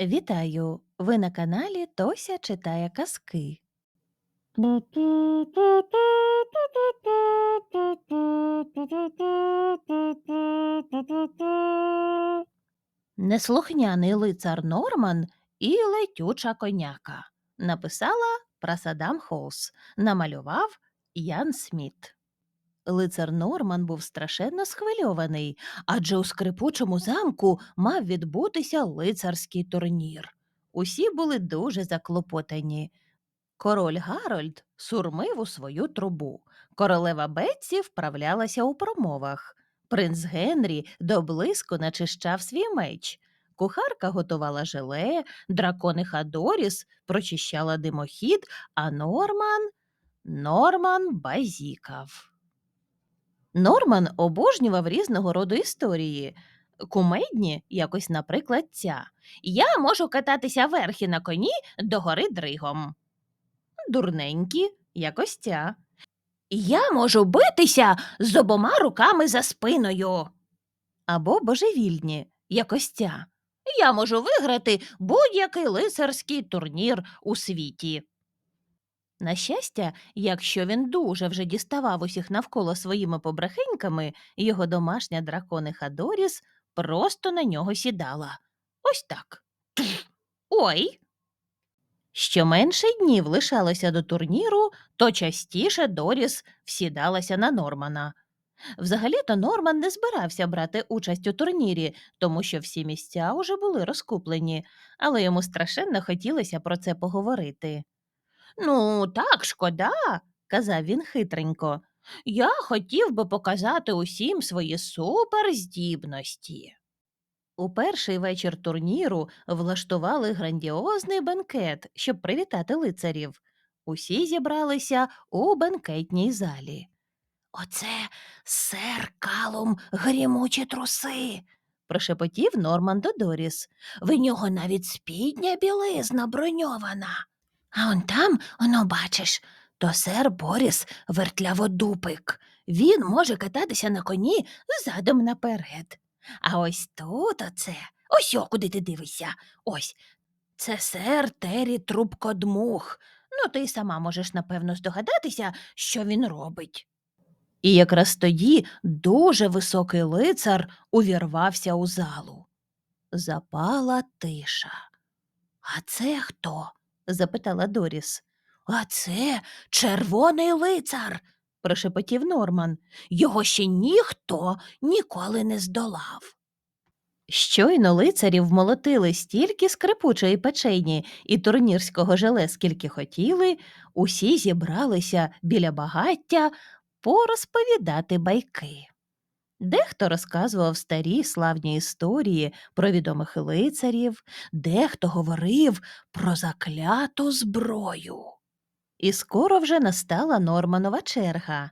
Вітаю! Ви на каналі Тося читає казки. Неслухняний лицар Норман і летюча коняка. Написала Прасадам Холс. Намалював Ян Сміт. Лицар Норман був страшенно схвильований, адже у скрипучому замку мав відбутися лицарський турнір. Усі були дуже заклопотані. Король Гарольд сурмив у свою трубу. Королева Бетсі вправлялася у промовах. Принц Генрі до блиску начищав свій меч. Кухарка готувала желе, дракони Хадоріс прочищала димохід, а Норман. Норман базікав. Норман обожнював різного роду історії. Кумедні, якось, наприклад, ця. Я можу кататися верхи на коні до гори дригом. Дурненькі, якось ця. Я можу битися з обома руками за спиною. Або божевільні, якось ця. Я можу виграти будь-який лицарський турнір у світі. На щастя, якщо він дуже вже діставав усіх навколо своїми побрехеньками, його домашня дракониха Доріс просто на нього сідала. Ось так. Ой. Що менше днів лишалося до турніру, то частіше Доріс всідалася на Нормана. Взагалі-то Норман не збирався брати участь у турнірі, тому що всі місця уже були розкуплені, але йому страшенно хотілося про це поговорити. Ну, так, шкода, казав він хитренько. Я хотів би показати усім свої суперздібності. У перший вечір турніру влаштували грандіозний бенкет, щоб привітати лицарів. Усі зібралися у бенкетній залі. Оце сер Калум грімучі труси, прошепотів Норман до Доріс. В нього навіть спідня білизна броньована. А он там, оно бачиш, то сер Боріс вертляводупик. Він може кататися на коні задом наперед. А ось тут оце, ось о, куди ти дивишся. Ось. Це сер Террі Трубкодмух. Ну, ти сама можеш, напевно, здогадатися, що він робить. І якраз тоді дуже високий лицар увірвався у залу. Запала тиша. А це хто? Запитала Доріс. А це червоний лицар, прошепотів Норман. Його ще ніхто ніколи не здолав. Щойно лицарів вмолотили стільки скрипучої печені і турнірського желе, скільки хотіли, усі зібралися біля багаття порозповідати байки. Дехто розказував старі славні історії про відомих лицарів, дехто говорив про закляту зброю. І скоро вже настала Норманова черга.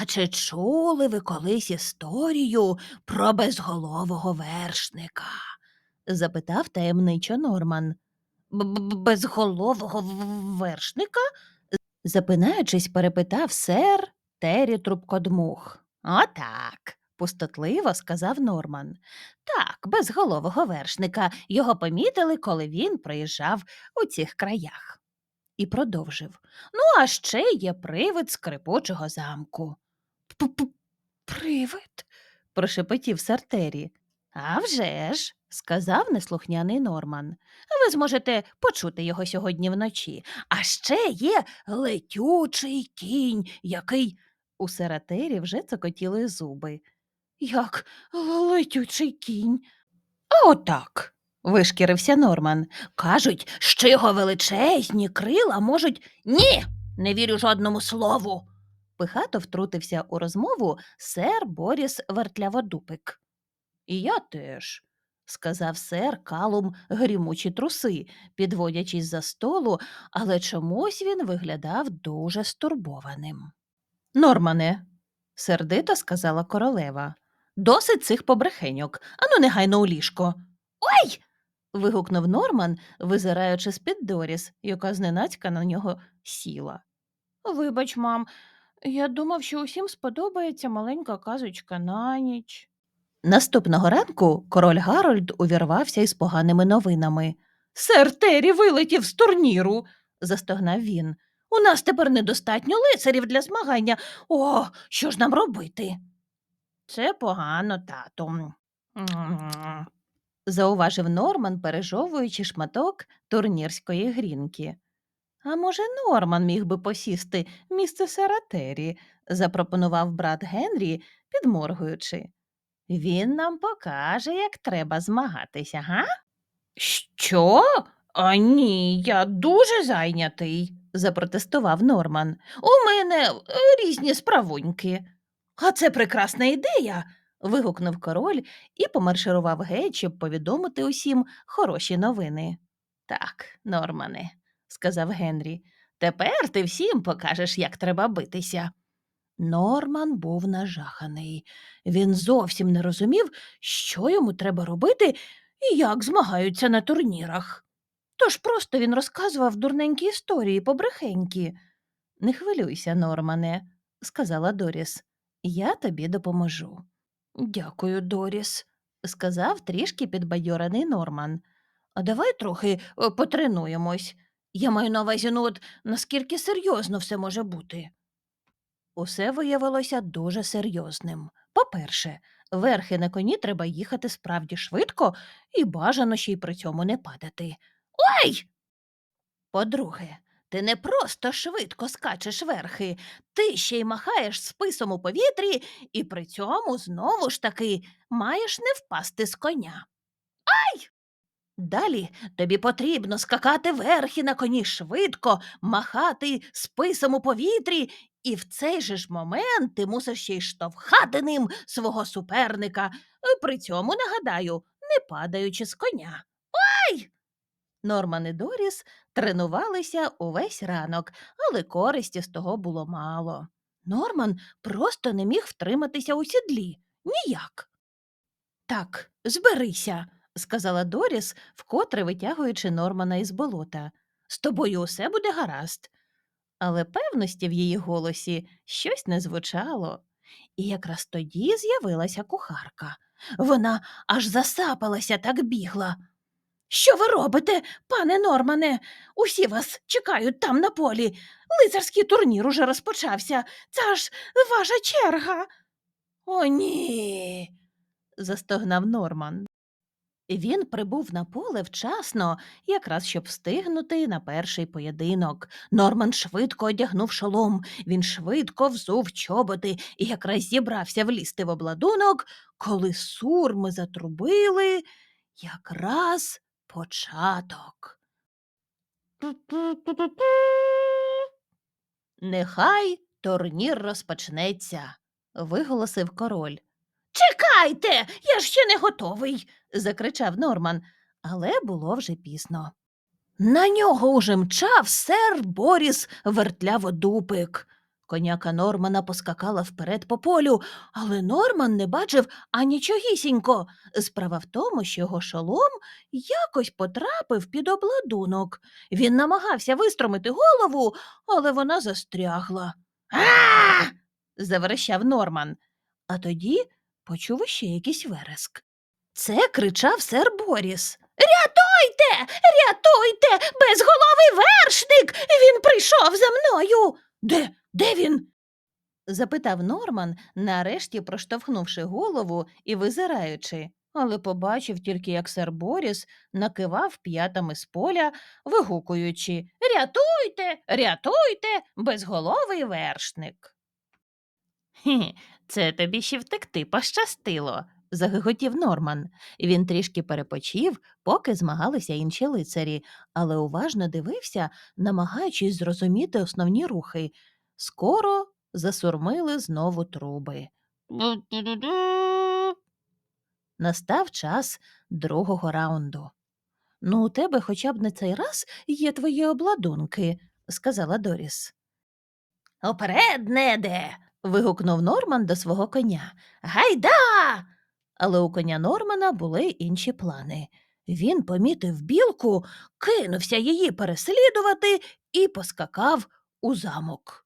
А чи чули ви колись історію про безголового вершника? запитав таємничо Норман. «Б-б- Безголового вершника? запинаючись, перепитав сер Террі Трубкодмух. Отак, пустотливо сказав Норман. Так, безголового вершника його помітили, коли він приїжджав у цих краях. І продовжив. Ну, а ще є привид скрипучого замку. П-п- Привид? прошепотів сер Террі. «А вже ж», – сказав неслухняний Норман. Ви зможете почути його сьогодні вночі. А ще є летючий кінь, який. У Сератері вже цокотіли зуби. Як летючий кінь? А отак. вишкірився Норман. Кажуть, що його величезні крила можуть. Ні, не вірю жодному слову. Пихато втрутився у розмову сер Боріс Вертляводупик. І я теж, сказав сер Калум грімучі труси, підводячись за столу, але чомусь він виглядав дуже стурбованим. Нормане, сердито сказала королева. Досить цих побрехеньок. Ану, негайно у ліжко. Ой. вигукнув Норман, визираючи з-під Доріс, яка зненацька на нього сіла. Вибач, мам, я думав, що усім сподобається маленька казочка на ніч. Наступного ранку король Гарольд увірвався із поганими новинами. Сер Террі вилетів з турніру, застогнав він. У нас тепер недостатньо лицарів для змагання. О, що ж нам робити? Це погано, тату. Зауважив Норман, пережовуючи шматок турнірської грінки. А може, Норман міг би посісти місце сера Террі, запропонував брат Генрі, підморгуючи. Він нам покаже, як треба змагатися, га? Що? А ні, я дуже зайнятий, запротестував Норман. У мене е, різні справуньки. А це прекрасна ідея. вигукнув король і помарширував геть, щоб повідомити усім хороші новини. Так, Нормане, сказав Генрі, тепер ти всім покажеш, як треба битися. Норман був нажаханий. Він зовсім не розумів, що йому треба робити і як змагаються на турнірах. Тож просто він розказував дурненькі історії побрехенькі. Не хвилюйся, Нормане, сказала Доріс. Я тобі допоможу. Дякую, Доріс, сказав трішки підбадьорений Норман. А давай трохи е, потренуємось. Я маю на увазі, ну от наскільки серйозно все може бути. Усе виявилося дуже серйозним. По-перше, верхи на коні треба їхати справді швидко і бажано ще й при цьому не падати. Ой! По-друге, ти не просто швидко скачеш верхи, ти ще й махаєш списом у повітрі, і при цьому знову ж таки маєш не впасти з коня. Ай! Далі тобі потрібно скакати верхи на коні швидко, махати списом у повітрі, і в цей же ж момент ти мусиш ще й штовхати ним свого суперника, при цьому, нагадаю, не падаючи з коня. Норман і Доріс тренувалися увесь ранок, але користі з того було мало. Норман просто не міг втриматися у сідлі. Ніяк. Так, зберися, сказала Доріс, вкотре витягуючи Нормана із болота. З тобою усе буде гаразд. Але певності в її голосі щось не звучало. І якраз тоді з'явилася кухарка. Вона аж засапалася, так бігла. Що ви робите, пане Нормане? Усі вас чекають там на полі. Лицарський турнір уже розпочався. Це ж ваша черга. О, ні. застогнав Норман. Він прибув на поле вчасно, якраз щоб встигнути на перший поєдинок. Норман швидко одягнув шолом, він швидко взув чоботи і якраз зібрався влізти в обладунок, коли сурми затрубили якраз початок. Нехай турнір розпочнеться, виголосив король. Чекайте, я ж ще не готовий, закричав Норман, але було вже пізно. На нього уже мчав сер Боріс вертляводупик. Коняка Нормана поскакала вперед по полю, але Норман не бачив анічогісінько. Справа в тому, що його шолом якось потрапив під обладунок. Він намагався вистромити голову, але вона застрягла. А! заверещав Норман. А тоді почув іще якийсь вереск. Це кричав сер Боріс. Рятуйте, рятуйте, безголовий вершник. Він прийшов за мною. Де, де він? запитав Норман, нарешті проштовхнувши голову і визираючи, але побачив тільки, як сер Боріс накивав п'ятами з поля, вигукуючи Рятуйте, рятуйте, безголовий вершник. Хі, це тобі ще втекти пощастило, загиготів Норман. Він трішки перепочив, поки змагалися інші лицарі, але уважно дивився, намагаючись зрозуміти основні рухи. Скоро засурмили знову труби. Настав час другого раунду. Ну, у тебе хоча б на цей раз є твої обладунки, сказала Доріс. Оперед, неде. вигукнув Норман до свого коня. Гайда. Але у коня Нормана були інші плани. Він помітив білку, кинувся її переслідувати і поскакав у замок.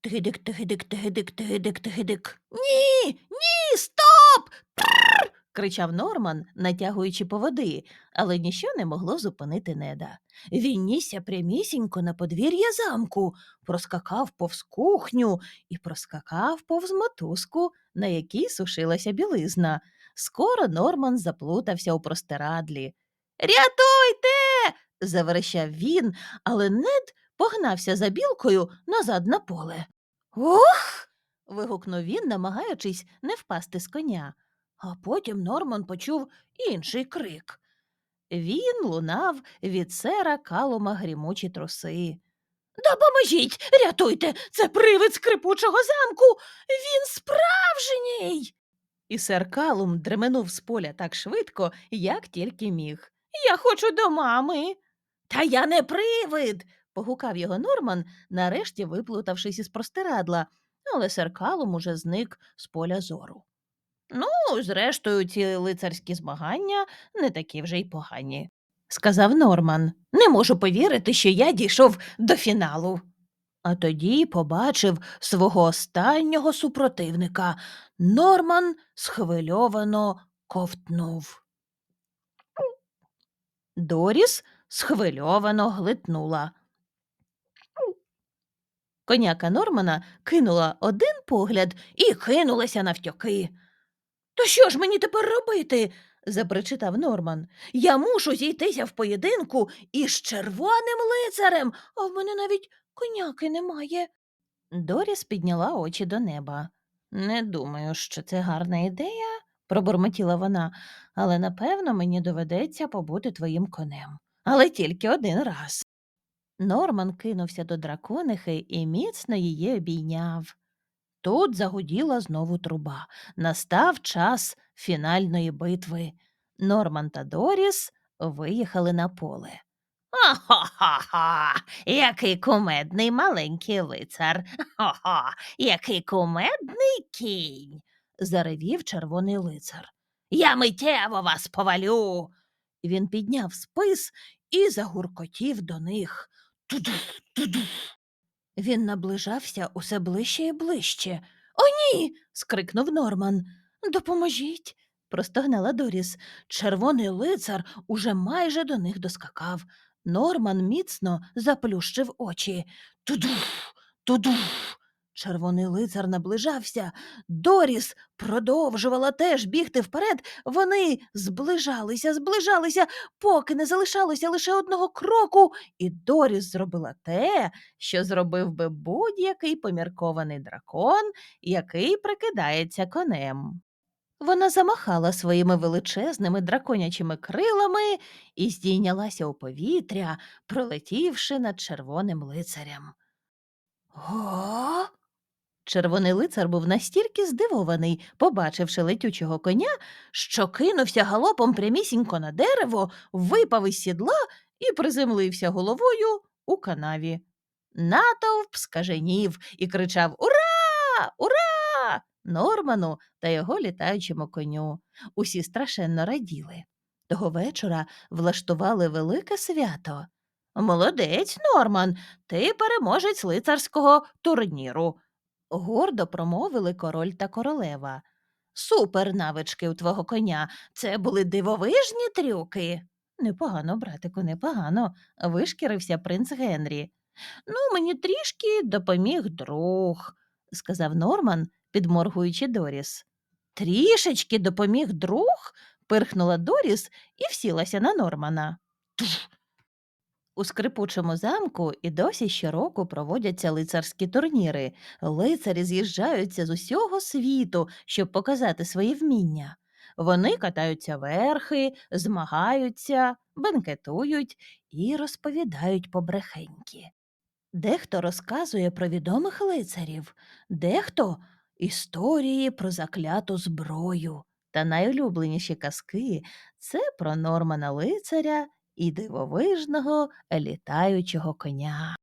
Тигидик, тигидик, тигидик, тигидик, тигидик. Ні, ні, стоп! Тррр! кричав Норман, натягуючи поводи, але ніщо не могло зупинити неда. Він нісся прямісінько на подвір'я замку, проскакав повз кухню і проскакав повз мотузку, на якій сушилася білизна. Скоро Норман заплутався у простирадлі. Рятуйте. заверещав він, але нед погнався за білкою назад на поле. Ох. вигукнув він, намагаючись не впасти з коня. А потім Норман почув інший крик. Він лунав від сера калума грімучі труси. Допоможіть, рятуйте, це привид скрипучого замку. Він справжній. І сер Калум дременув з поля так швидко, як тільки міг. Я хочу до мами. Та я не привид. Погукав його Норман, нарешті виплутавшись із простирадла, але сер Калум уже зник з поля зору. Ну, зрештою, ці лицарські змагання не такі вже й погані, сказав Норман. Не можу повірити, що я дійшов до фіналу. А тоді побачив свого останнього супротивника. Норман схвильовано ковтнув. Доріс схвильовано глитнула. Коняка Нормана кинула один погляд і кинулася навтьоки. То що ж мені тепер робити? запричитав Норман. Я мушу зійтися в поєдинку із червоним лицарем, а в мене навіть коняки немає. Доріс підняла очі до неба. Не думаю, що це гарна ідея, пробурмотіла вона, але напевно мені доведеться побути твоїм конем. Але тільки один раз. Норман кинувся до драконихи і міцно її обійняв. Тут загуділа знову труба. Настав час фінальної битви. Норман та Доріс виїхали на поле. Ха-ха-ха, який кумедний маленький лицар. Ха-ха, який кумедний кінь. заревів червоний лицар. Я миттєво вас повалю. Він підняв спис і загуркотів до них. Тудух, тудух. Він наближався усе ближче і ближче. О, ні. скрикнув Норман. Допоможіть. простогнала Доріс. Червоний лицар уже майже до них доскакав. Норман міцно заплющив очі. Тудух, тудух. Червоний лицар наближався. Доріс продовжувала теж бігти вперед. Вони зближалися, зближалися, поки не залишалося лише одного кроку, і Доріс зробила те, що зробив би будь-який поміркований дракон, який прикидається конем. Вона замахала своїми величезними драконячими крилами і здійнялася у повітря, пролетівши над червоним лицарем. Го. Червоний лицар був настільки здивований, побачивши летючого коня, що кинувся галопом прямісінько на дерево, випав із сідла і приземлився головою у канаві. Натовп скаженів і кричав Ура! Ура! Норману та його літаючому коню. Усі страшенно раділи. Того вечора влаштували велике свято. Молодець, Норман, ти переможець лицарського турніру, гордо промовили король та королева. Супер навички у твого коня. Це були дивовижні трюки. Непогано, братику, непогано, вишкірився принц Генрі. Ну, мені трішки допоміг друг, сказав Норман, підморгуючи Доріс. Трішечки допоміг друг? пирхнула Доріс і всілася на Нормана. У скрипучому замку і досі щороку проводяться лицарські турніри. Лицарі з'їжджаються з усього світу, щоб показати свої вміння. Вони катаються верхи, змагаються, бенкетують і розповідають побрехеньки. Дехто розказує про відомих лицарів, дехто історії про закляту зброю. Та найулюбленіші казки це про Нормана лицаря і дивовижного літаючого коня.